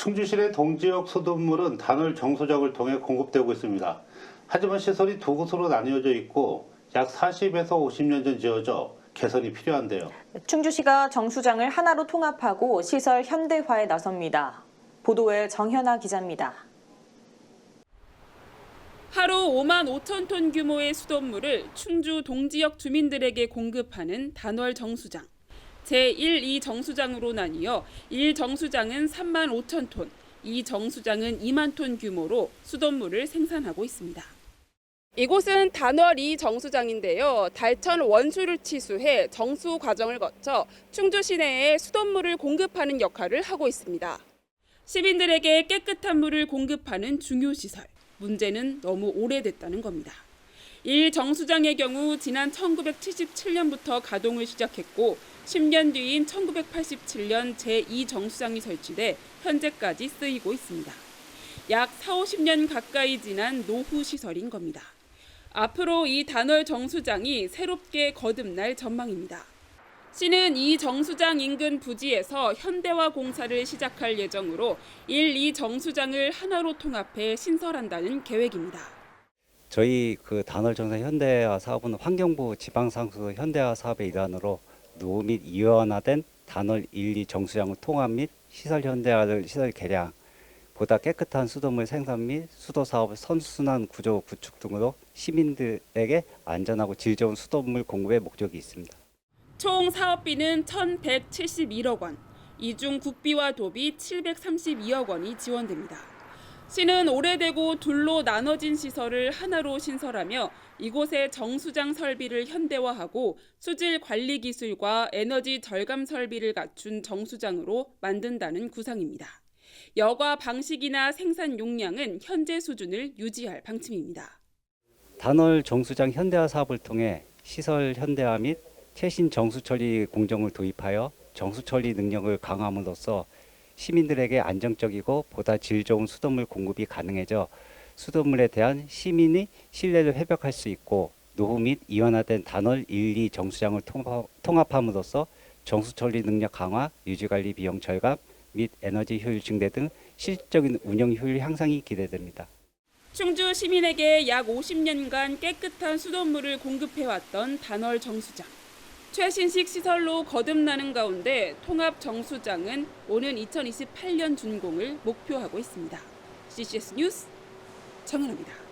충주시내 동지역 수돗물은 단월 정수장을 통해 공급되고 있습니다. 하지만 시설이 두 곳으로 나뉘어져 있고 약 40에서 50년 전 지어져 개선이 필요한데요. 충주시가 정수장을 하나로 통합하고 시설 현대화에 나섭니다. 보도에 정현아 기자입니다. 하루 5만 5천 톤 규모의 수돗물을 충주 동지역 주민들에게 공급하는 단월 정수장. 제1, 2 정수장으로 나뉘어 1 정수장은 3만 5천 톤, 2 정수장은 2만 톤 규모로 수돗물을 생산하고 있습니다. 이곳은 단월 2 정수장인데요. 달천 원수를 치수해 정수 과정을 거쳐 충주 시내에 수돗물을 공급하는 역할을 하고 있습니다. 시민들에게 깨끗한 물을 공급하는 중요 시설. 문제는 너무 오래됐다는 겁니다. 1 정수장의 경우 지난 1977년부터 가동을 시작했고 10년 뒤인 1987년 제2 정수장이 설치돼 현재까지 쓰이고 있습니다. 약 4, 50년 가까이 지난 노후 시설인 겁니다. 앞으로 이 단월 정수장이 새롭게 거듭날 전망입니다. 시는 이 정수장 인근 부지에서 현대화 공사를 시작할 예정으로 1, 2 정수장을 하나로 통합해 신설한다는 계획입니다. 저희 그 단월 정상 현대화 사업은 환경부 지방상수 현대화 사업의 일환으로 노후 및 이원화된 단월 1, 2 정수장을 통합 및 시설 현대화를 시설 개량, 보다 깨끗한 수돗물 생산 및 수도 사업 선순환 구조 구축 등으로 시민들에게 안전하고 질 좋은 수돗물 공급의 목적이 있습니다. 총 사업비는 1,171억 원, 이중 국비와 도비 732억 원이 지원됩니다. 시는 오래되고 둘로 나눠진 시설을 하나로 신설하며 이곳의 정수장 설비를 현대화하고 수질 관리 기술과 에너지 절감 설비를 갖춘 정수장으로 만든다는 구상입니다. 여과 방식이나 생산 용량은 현재 수준을 유지할 방침입니다. 단월 정수장 현대화 사업을 통해 시설 현대화 및 최신 정수 처리 공정을 도입하여 정수 처리 능력을 강화함으로써 시민들에게 안정적이고 보다 질 좋은 수돗물 공급이 가능해져 수돗물에 대한 시민의 신뢰를 회복할 수 있고 노후 및 이완화된 단월 1, 2 정수장을 통합- 통합함으로써 정수 처리 능력 강화, 유지 관리 비용 절감 및 에너지 효율 증대 등 실질적인 운영 효율 향상이 기대됩니다. 충주 시민에게 약 50년간 깨끗한 수돗물을 공급해왔던 단월 정수장. 최신식 시설로 거듭나는 가운데 통합 정수장은 오는 2028년 준공을 목표하고 있습니다. CCS 뉴스 정은호입니다.